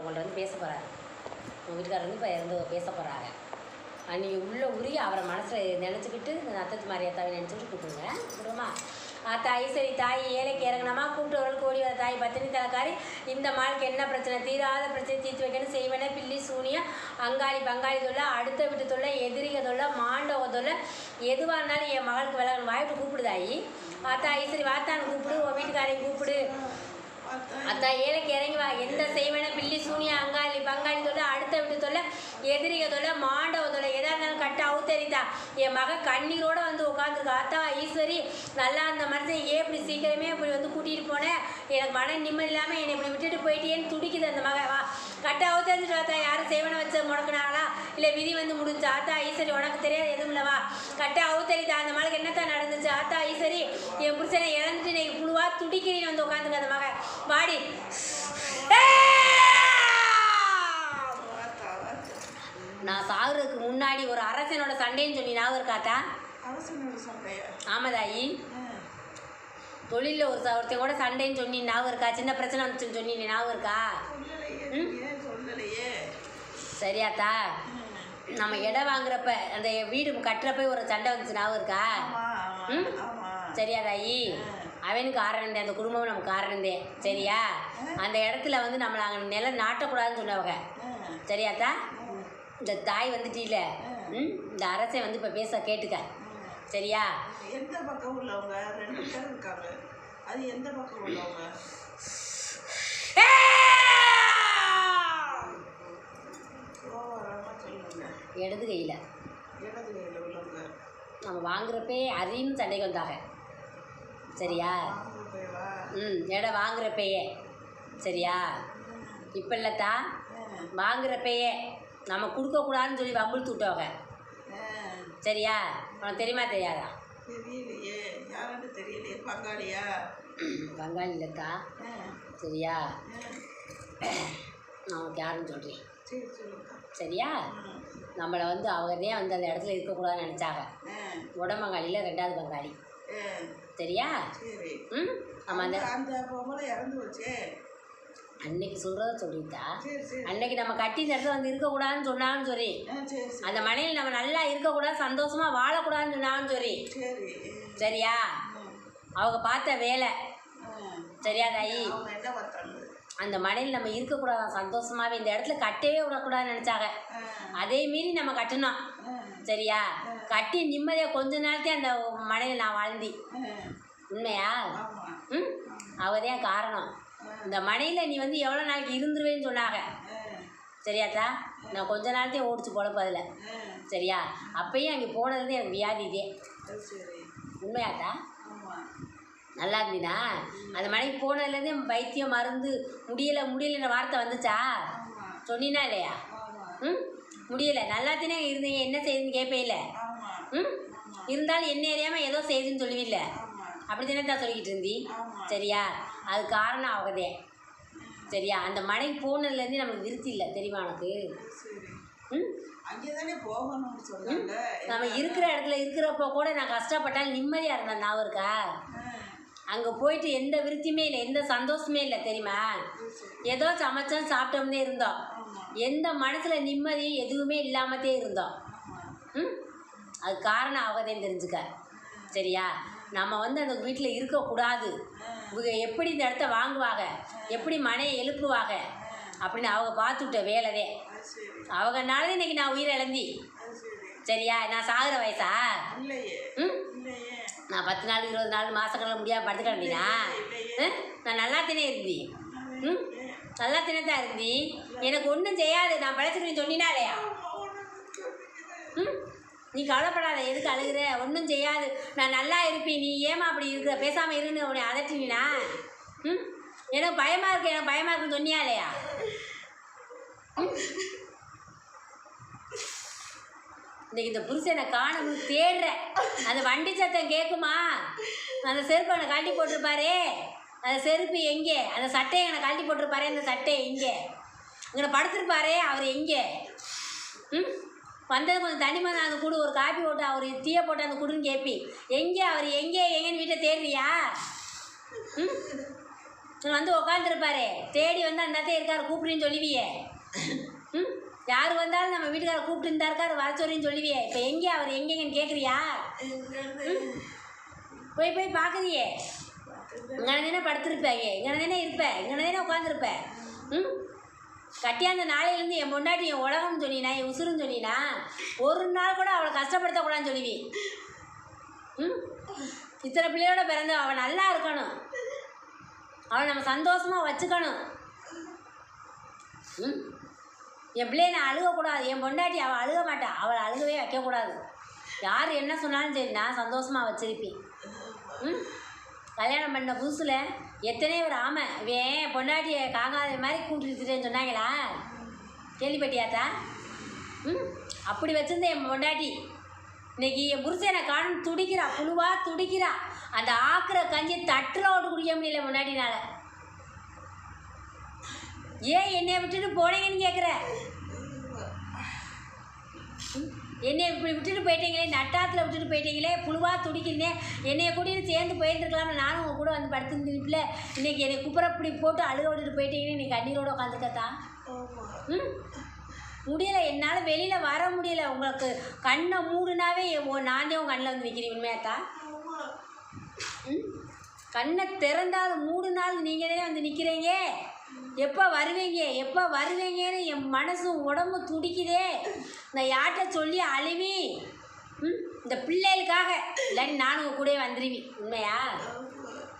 உங்கள்ட்ட வந்து பேச போகிறாரு உங்கள் வீட்டுக்காரர் வந்து இப்போ இருந்து பேச போகிறாங்க அன்றைக்கி உள்ளே உருகி அவரை மனசில் நினச்சிக்கிட்டு இந்த நத்தத்து மாரியாத்தாவை நினச்சிக்கிட்டு கூப்பிடுங்க. கூப்பிடுமா தாய் சரி தாய் ஏழைக்கு இறங்கினமா கூப்பிட்டவர்கள் கோடி வர தாய் பத்தினி தலைக்காரி இந்த மாளுக்கு என்ன பிரச்சனை? தீராத பிரச்சனை தீர்த்து வைக்கணும். செய்வன பில்லி சூனியம் அங்காளி பங்காளி தொல்லை அடுத்த வீட்டு தொல்லை எதிரிக தொல்லை மாண்டவ தொல்லை எதுவாக இருந்தாலும் என் மகளுக்கு விளக்கு வாய்ப்பு கூப்பிடுதாயி ஆத்தா ஐஸ்வரி வாத்தான்னு கூப்பிடு உன் வீட்டுக்காரையும் கூப்பிடு. அத்தா ஏழைக்கு இறங்கி வா. எந்த செய்வன பில்லி சூனியா அங்காளி பங்காளி தொல்ல அடுத்த விட்டு தொல்ல எதிரிக தொல்ல மாண்டவ தொல்ல எதா இருந்தாலும் கட்ட அவுத்தறிதா. என் மக கண்ணீரோட வந்து உட்காந்துருக்கா அத்தா ஈஸ்வரி நல்லா அந்த மனுஷன் ஏன் இப்படி சீக்கிரமே இப்படி வந்து கூட்டிகிட்டு போனேன் எனக்கு மன நிம்மதி இல்லாமல் என்னை இப்படி விட்டுட்டு போயிட்டேன்னு துடிக்குது அந்த மக. வா. கட்ட அவுத்தறிஞ்சிட்டு வாத்தா யாரும் செய்வனை வச்சு முடக்கினாங்களா இல்லை விதி வந்து முடிஞ்சு? ஆத்தா ஈஸ்வரி உனக்கு தெரியாது எதுவும் இல்லவா கட்ட அவுத்தறிதா. அந்த மகளுக்கு என்னத்தான் நடந்துச்சு? ஆத்தா ஈஸ்வரி என் புருஷனை இழந்துட்டு இன்னைக்கு புழுவா துடிக்கிறீன்னு வந்து உட்காந்துக்க அந்த மக. வாடி. நான் சாகுறதுக்கு முன்னாடி ஒரு அரசனோட சண்டைன்னு சொல்லி ஞாபகம் இருக்காத்தா சண்டையா? ஆமாதாயி. தொழிலில் ஒரு ஒருத்தன் கூட சண்டைன்னு சொன்னி ஞாபகம் இருக்கா? சின்ன பிரச்சனை வந்துச்சுன்னு சொன்னி ஞாபகம் இருக்கா? சரியாத்தா நம்ம இடம் வாங்குறப்ப அந்த வீடு கட்டுறப்ப ஒரு சண்டை வந்துச்சு ஞாபகம் இருக்கா? ம்? ஆமா. சரியாதாயி அவனுக்கு காரணம் அந்த குடும்பம் நமக்கு காரணந்தே சரியா? அந்த இடத்துல வந்து நம்மளை அங்கே நிலம் நாட்டக்கூடாதுன்னு சொன்னவங்க சரியாத்தா இந்த தாய் வந்துட்டீல? ம்? இந்த அரசன் வந்து இப்போ பேச கேட்டுக்க. சரியா? எந்த பக்கம் உள்ளவங்க? ரெண்டு பேர் இருக்காங்க. அது எந்த பக்கம் உள்ளவங்க? இடது கையில். நம்ம வாங்குறப்பே அதையும் சண்டைக்கு வந்தாங்க சரியா? ம் இடம் வாங்குறப்பயே சரியா? இப்போ இல்லத்தா வாங்குறப்பயே நம்ம கொடுக்கக்கூடாதுன்னு சொல்லி வம்புழுத்து விட்டவங்க சரியா? உனக்கு தெரியுமா தெரியாதா? தெரியலையே. யாருன்னு தெரியலையே. பங்காளியா? பங்காளி இல்லத்தா. ஆ, சரியா? நான் உனக்கு யாருன்னு சொல்கிறேன் சரியா? நம்மளை வந்து அவரே வந்து அந்த இடத்துல இருக்கக்கூடாதுன்னு நினச்சாங்க. உடம்பங்காளியில் ரெண்டாவது பங்காளி. சரியா சரி. ம் நம்ம அந்த அந்த பொம்பளை இறந்து வச்சே அன்னைக்கு சொல்கிறத சொல்லிட்டா? அன்னைக்கு நம்ம கட்டி இந்த இடத்துல வந்து இருக்கக்கூடாதுன்னு சொன்னான்னு சொல்லி. அந்த மனையில் நம்ம நல்லா இருக்கக்கூடாது சந்தோஷமாக வாழக்கூடாதுன்னு சொன்னான்னு சொல்லி. சரி. சரியா? அவங்க பார்த்த வேலை. சரியா தாயி? அந்த மனையில் நம்ம இருக்கக்கூடாது? சந்தோஷமாகவே இந்த இடத்துல கட்டவே விடக்கூடாதுன்னு நினச்சாங்க. அதே மீறி நம்ம கட்டணும். சரியா? கட்டி நிம்மதியாக கொஞ்ச நாள்தே அந்த மனையில் நான் வாழ்ந்தி. உண்மையா? ம்? அவதான் காரணம். இந்த மனையில் நீ வந்து எவ்வளோ நாளைக்கு இருந்துருவேன்னு சொன்னாங்க. சரியாத்தா? நான் கொஞ்ச நாள்தே ஓடிச்சு பொழப்பு அதில் சரியா? அப்பயும் அங்கே போனதுலேருந்து எனக்கு வியாதி இதே. உண்மையாத்தா? நல்லா இருந்தீனா அந்த மனைக்கு போனதுலேருந்தே வைத்தியம் மருந்து முடியலை முடியலைன்ற வார்த்தை வந்துச்சா? சொன்னீனா இல்லையா? ம்? முடியலை. நல்லாத்தினே இருந்தீங்க. என்ன செய்யுதுன்னு கேட்பே இல்லை ம்? இருந்தாலும் என்ன அறியாமல் ஏதோ செய்யுதுன்னு சொல்லுவில்ல. அப்படி தானே தான் சொல்லிக்கிட்டு இருந்தி? சரியா? அது காரணம் அவகதே. சரியா? அந்த மனைக்கு போனதுலேருந்து நமக்கு விருத்தி இல்லை தெரியுமா உனக்கு? ம்? நம்ம இருக்கிற இடத்துல இருக்கிறப்போ கூட நான் கஷ்டப்பட்டாலும் நிம்மதியாக இருந்தேன். ஞாபகம் இருக்கா? அங்கே போயிட்டு எந்த விருத்தியுமே இல்லை எந்த சந்தோஷமே இல்லை தெரியுமா? ஏதோ சமைச்சோம் சாப்பிட்டோம்னே இருந்தோம். எந்த மனசில் நிம்மதியும் எதுவுமே இல்லாமத்தே இருந்தோம். ம்? அது காரணம் அவகதையும் தெரிஞ்சுக்க. சரியா? நம்ம வந்து அந்த வீட்டில் இருக்கக்கூடாது. இவங்க எப்படி இந்த இடத்த வாங்குவாங்க? எப்படி மனையை எழுப்புவாங்க? அப்படின்னு அவங்க பார்த்துட்ட வேலைதே. அவங்கனால இன்னைக்கு நான் உயிரை இழந்தி சரியா? நான் சாகுற வயசா இல்லையே ம் இல்லையே நான் பத்து நாள் இருபது நாள் மாதக்கணக்கில் முடியாமல் படுத்து கிடந்தீனா ம்? நான் நல்லா தானே இருந்தி ம் நல்லா தானே தான் இருந்தி எனக்கு ஒன்றும் செய்யாது. நான் பழச்சுக்கிறேன் சொன்னினா இல்லையா ம் நீ கவலைப்படாத. எதுக்கு அழுகுற? ஒன்றும் செய்யாது. நான் நல்லா இருப்பேன் நீ ஏமா அப்படி இருக்கிற பேசாமல் இருன்னு உன்னை அதட்டினா ம் எனக்கு பயமாக இருக்கு. எனக்கு பயமாக இருக்குன்னு சொன்னியா இல்லையா ம்? இன்னைக்கு இந்த புருஷனை காணணும் தேடுற அந்த வண்டி சத்தம் கேட்குமா அந்த செருப்பு அவனை கழட்டி போட்டிருப்பாரே. அந்த செருப்பு எங்கே? அந்த சட்டையை அவனை கழட்டி போட்டிருப்பாரு அந்த சட்டை எங்கே? இங்கே படுத்திருப்பாரு அவர் எங்கே? ம்? வந்தது கொஞ்சம் தண்ணி மருந்து அந்த ஒரு காப்பி போட்டு அவர் டீயை போட்டு அந்த குடுன்னு கேட்பி எங்கே அவர்? எங்கே? எங்கேன்னு வீட்டை தேடுறியா? ம்? வந்து உட்காந்துருப்பாரு தேடி வந்து அந்த இடத்துல இருக்கார் கூப்பிடுன்னு சொல்லுவியே. யார் வந்தாலும் நம்ம வீட்டுக்காரர் கூப்பிட்டு இருந்தா இருக்காரு வர சொல்லின்னு சொல்லுவியே. இப்போ எங்கே அவர் எங்கேங்கன்னு கேட்குறியா போய் போய் பார்க்குறியே இங்கே தானே படுத்திருப்பாங்க இங்கே தானே இருப்பேன் இங்கே தானே உட்காந்துருப்பேன் ம் கட்டியாந்த நாளையிலேருந்து என் பொண்டாட்டி என் உலகம்னு சொன்னினா என் உசுருன்னு சொன்னினா ஒரு நாள் கூட அவளை கஷ்டப்படுத்தக்கூடாதுன்னு சொல்லுவி. ம்? இத்தனை பிள்ளையோட பிறந்து அவள் நல்லா இருக்கணும். அவளை நம்ம சந்தோஷமாக வச்சுக்கணும். ம்? என் பிள்ளைய நான் அழுகக்கூடாது. என் பொண்டாட்டி அவள் அழுக மாட்டா. அவளை அழுகவே வைக்கக்கூடாது. யார் என்ன சொன்னாலும் சரி நான் சந்தோஷமாக வச்சிருப்பேன். ம்? கல்யாணம் பண்ண புதுசில் எத்தனை ஒரு ஆமை. இவன் பொண்டாட்டியை காங்காத மாதிரி கூட்டிட்டுன்னு சொன்னாங்களா? கேள்விப்பட்டியாத்தா? ம்? அப்படி வச்சிருந்தேன் என் பொண்டாட்டி. இன்னைக்கு என் புருஷனை காணும் துடிக்கிறா புழுவாக துடிக்கிறா. அந்த ஆக்கிற கஞ்சி தட்டில் ஓட்டு குடிக்க முடியல முன்னாடினால ஏன் என்னைய விட்டுட்டு போனீங்கன்னு கேட்குற என்னை இப்படி விட்டுட்டு போயிட்டீங்களே நட்டாத்தில் விட்டுட்டு போயிட்டீங்களே புழுவா துடிக்கிறீங்க என்னைய கூட்டிட்டு சேர்ந்து போயிருந்துருக்கலாம்ல நானும் உங்க கூட வந்து படுத்துருந்துருப்பில் இன்னைக்கு என்னை குப்புற இப்படி போட்டு அழுக விட்டுட்டு போயிட்டீங்கன்னு இன்னைக்கு கண்ணீரோட உட்காந்துருக்கத்தா ம்? முடியலை என்னால் வெளியில் வர முடியல. உங்களுக்கு கண்ணை மூடுனாவே நான் உன் கண்ணில் வந்து நிற்கிறேன் உண்மையாத்தா ம்? கண்ணை திறந்தால் மூணு நாள் நீங்கள் வந்து நிற்கிறீங்க எப்போ வருவீங்க? எப்போ வருவீங்கன்னு என் மனசும் உடம்பு துடிக்குதே. நான் யார்கிட்ட சொல்லி அழுவி ம் இந்த பிள்ளைகளுக்காக இல்லாட்டி நானும் கூடயே வந்துடுவி உண்மையா?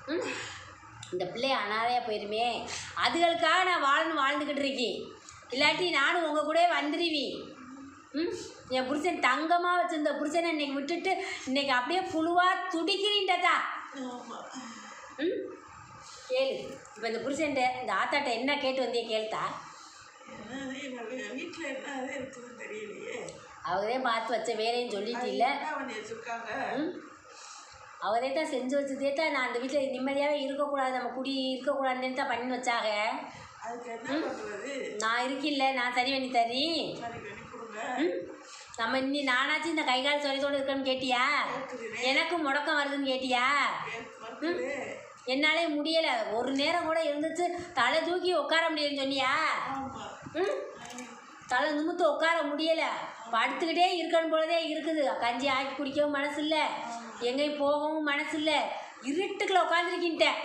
ம் இந்த பிள்ளை அனாதையாக போயிருமே. அதுகளுக்காக நான் வாழணும் வாழ்ந்துக்கிட்டு இருக்கேன். இல்லாட்டி நானும் உங்கள் கூடயே வந்துடுவி ம் என் புருஷன் தங்கமாக வச்சிருந்த புருஷனை இன்னைக்கு விட்டுட்டு இன்னைக்கு அப்படியே புழுவாக துடிக்கிறீன்டதா ம் கேளு. இப்போ இந்த புருஷன்ட்ட இந்த ஆத்தாட்ட என்ன கேட்டு வந்தே கேள்தா என்னது எங்கள் வீட்டில் என்னது இருக்குதுன்னு தெரியலையே. அவரே பார்த்து வச்ச வேலைன்னு சொல்லிட்டு இல்லை என்ன பண்ணி வச்சுருக்காங்க. ம்? அவரே தான் செஞ்சு வச்சதே தான் நான் அந்த வீட்டில் நிம்மதியாகவே இருக்கக்கூடாது நம்ம குடி இருக்கக்கூடாதுன்னு தான் பண்ணி வச்சாங்க என்ன பண்ணுறது நான் இருக்கில்ல நான் சரி பண்ணி ம்? நம்ம இன்னி நானாச்சும் இந்த கை கால் சொலித்தோடு இருக்கேன்னு கேட்டியா? எனக்கு முடக்கம் வருதுன்னு கேட்டியா? என்னாலே முடியலை. ஒரு நேரம் கூட இருந்துச்சு தலை தூக்கி உட்கார முடியலன்னு சொன்னியா? ம்? தலை நிமித்து உட்கார முடியலை. படுத்துக்கிட்டே இருக்கணும் போலதே இருக்குது. கஞ்சி ஆக்கி குடிக்கவும் மனசு இல்லை எங்கேயும் போகவும் மனசு இல்லை இருட்டுக்குள்ள உட்காந்துருக்கின்ட்டேன்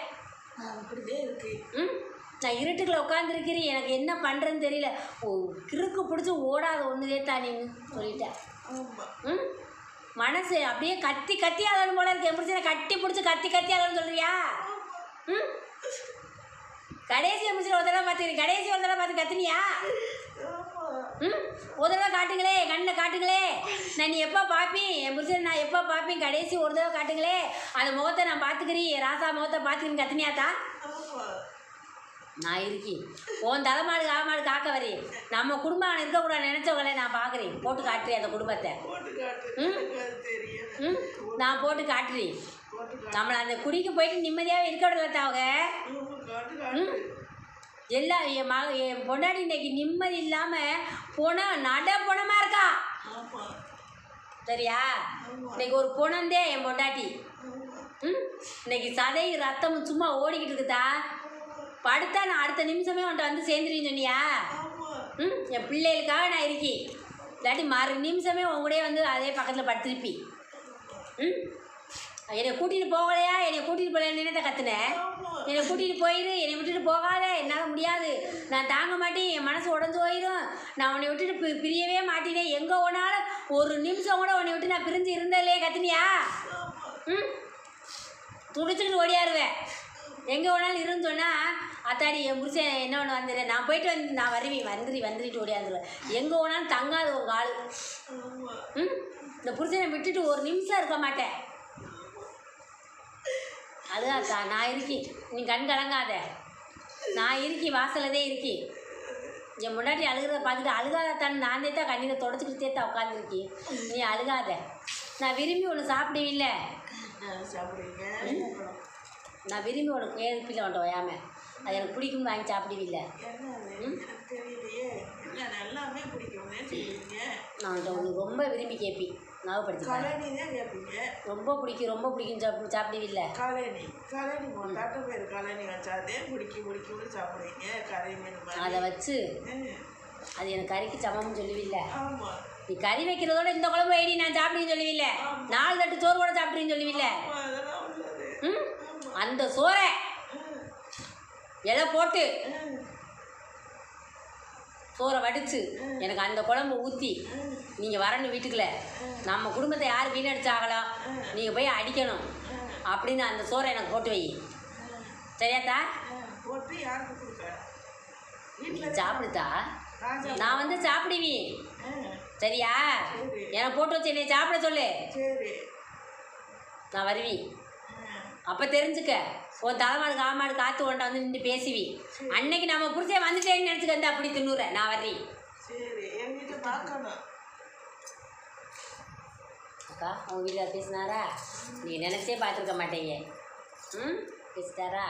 ம்? நான் இருட்டுக்குள்ள உட்காந்துருக்கிறேன் எனக்கு என்ன பண்ணுறேன்னு தெரியல. ஓ கிறுக்கு பிடிச்சி ஓடாத ஒன்றுதே தானின்னு சொல்லிட்டேன். ஆமாம் ம்? மனசு அப்படியே கத்தி கத்தி ஆகணும் போல இருக்கு. புருஷனை கட்டி பிடிச்சி கத்தி கத்தி ஆகணும்னு சொல்றியா? ம். கடைசி புருஷனை ஒரு தடவை பார்த்துக்கிறேன் கடைசி ஒரு தடவை பார்த்து கத்துனியா? ம். ஒரு தடவை காட்டுங்களே கண்ணில் காட்டுங்களே. நான் நீ எப்போ பார்ப்பேன்? என் புருஷன் நான் எப்போ பார்ப்பேன்? கடைசி ஒரு தடவை காட்டுங்களே. அந்த முகத்தை நான் பார்த்துக்கிறேன். ராசா முகத்தை பார்த்துக்கிறேன் கத்துனியாத்தா நான் இருக்கேன். உன் தலைமாடு காமாடு காக்க வரேன் நம்ம குடும்பம் இருக்கக்கூடாது நினச்சவங்களே நான் பார்க்குறேன். போட்டு காட்டுறேன் அந்த குடும்பத்தை. ம். ம். நான் போட்டு காட்டுறேன். நம்மளை அந்த குடிக்கு போயிட்டு நிம்மதியாகவே இருக்க விடல அவங்க. ஆமா, காட்டு காட்டு எல்லாம் என் மக என் பொண்டாடி இன்னைக்கு நிம்மதி இல்லாமல் போனால் நட பொணமாக இருக்கா? சரியா? இன்னைக்கு ஒரு பொணந்தே என் பொண்டாட்டி. ம்? இன்னைக்கு சதை ரத்தம் சும்மா ஓடிக்கிட்டு இருக்குதா? படுத்தா நான் அடுத்த நிமிஷமே உன்ட்ட வந்து சேர்ந்துருன்னு சொன்னியா? ம்? என் பிள்ளைகளுக்காக நான் இருக்கேன். இல்லாட்டி மறு நிமிஷமே உன் கூடயே வந்து அதே பக்கத்தில் படுத்திருப்பி ம்? என்னை கூட்டிகிட்டு போகலையா? என்னை கூட்டிகிட்டு போகலைன்னு தான் கத்துனேன் என்னை கூட்டிகிட்டு போயிரு. என்னை விட்டுட்டு போகாத. என்னால் முடியாது. நான் தாங்க மாட்டேன். என் மனசு உடஞ்சு போயிடும் நான் உன்னை விட்டுட்டு பி பிரியவே மாட்டேனே. எங்கே ஓனாலும் ஒரு நிமிஷம் கூட உன்னை விட்டு நான் பிரிஞ்சு இருந்ததில்லையே. கத்துனியா? ம்? துடிச்சுக்கிட்டு ஓடியாருவேன் எங்கே வேணாலும் இருந்தோன்னா அத்தாடி என் புருஷன் என்ன ஒன்று வந்துடுறேன் நான் போயிட்டு வந்து நான் வருவேன். வந்துடு வந்துட்டு ஓடியாந்துருவேன். எங்கே வேணாலும் தங்காது உங்கள் ஆள் ம்? இந்த புருஷனை விட்டுட்டு ஒரு நிமிஷம் இருக்க மாட்டேன். அழுகாக்கா நான் இருக்கேன் நீ கண் கலங்காத. நான் இருக்கி வாசலதே இருக்கி. என் முன்னாடி அழுகிறத பார்த்துட்டு அழுகாதத்தான் நான் தான் கண்ணீரை தொடச்சிக்கிட்டே தான் உட்காந்துருக்கேன் நீ அழுகாத. நான் விரும்பி ஒன்று சாப்பிடுவில்ல. நான் விரும்பி உனக்கு கேள்வியில் உன்ட்ட ஓயாம. அது எனக்கு பிடிக்கும்னு வாங்கி சாப்பிடுவில்ல. நான் ஒன்று ரொம்ப விரும்பி கேட்பி ரொம்ப பிடிக்கும் ரொம்ப பிடிக்கும் சாப்பிடு சாப்பிடுவில்ல? கழனி. கழனி தட்டு பேர் கழனி வச்சாதே பிடிக்கி பிடிக்கி சாப்பிடுவீங்க? கறி மீன் அதை வச்சு. அது எனக்கு கறிக்கு சமம்னு சொல்லுவில்ல? நீ கறி வைக்கிறதோட இந்த குழம்பு வைடி நான் சாப்பிடுன்னு சொல்லுவில்ல? நாலு தட்டு சோறு கூட சாப்பிடுன்னு சொல்லுவில்ல? ம்? அந்த சோறை இலை போட்டு சோறை வடித்து எனக்கு அந்த குழம்பு ஊற்றி நீங்கள் வரணும் வீட்டுக்குள்ள. நம்ம குடும்பத்தை யார் வீணடிச்சாங்களோ நீங்கள் போய் அடிக்கணும். அப்படின்னு அந்த சோறை எனக்கு போட்டு வை. சரியாத்தா சாப்பிடுதா? நான் வந்து சாப்பிடுவேன். ம், சரியா? சரி. எனக்கு போட்டு வச்சு என்னை சாப்பிட சொல்லு. நான் வருவேன். அப்போ தெரிஞ்சுக்க. உன் தலைமாடு காமாடு காத்து கொண்ட வந்து நின்று பேசுவி. அன்னைக்கு நம்ம புரிச்சே வந்துட்டேன்னு நினச்சிக்க வந்து அப்படி தின்னுற. நான் வர்றேன் அக்கா உங்கள் வீட்டில் பேசினாரா? நீ நினச்சே பார்த்துருக்க மாட்டேங்க ம்? பேசிட்டாரா?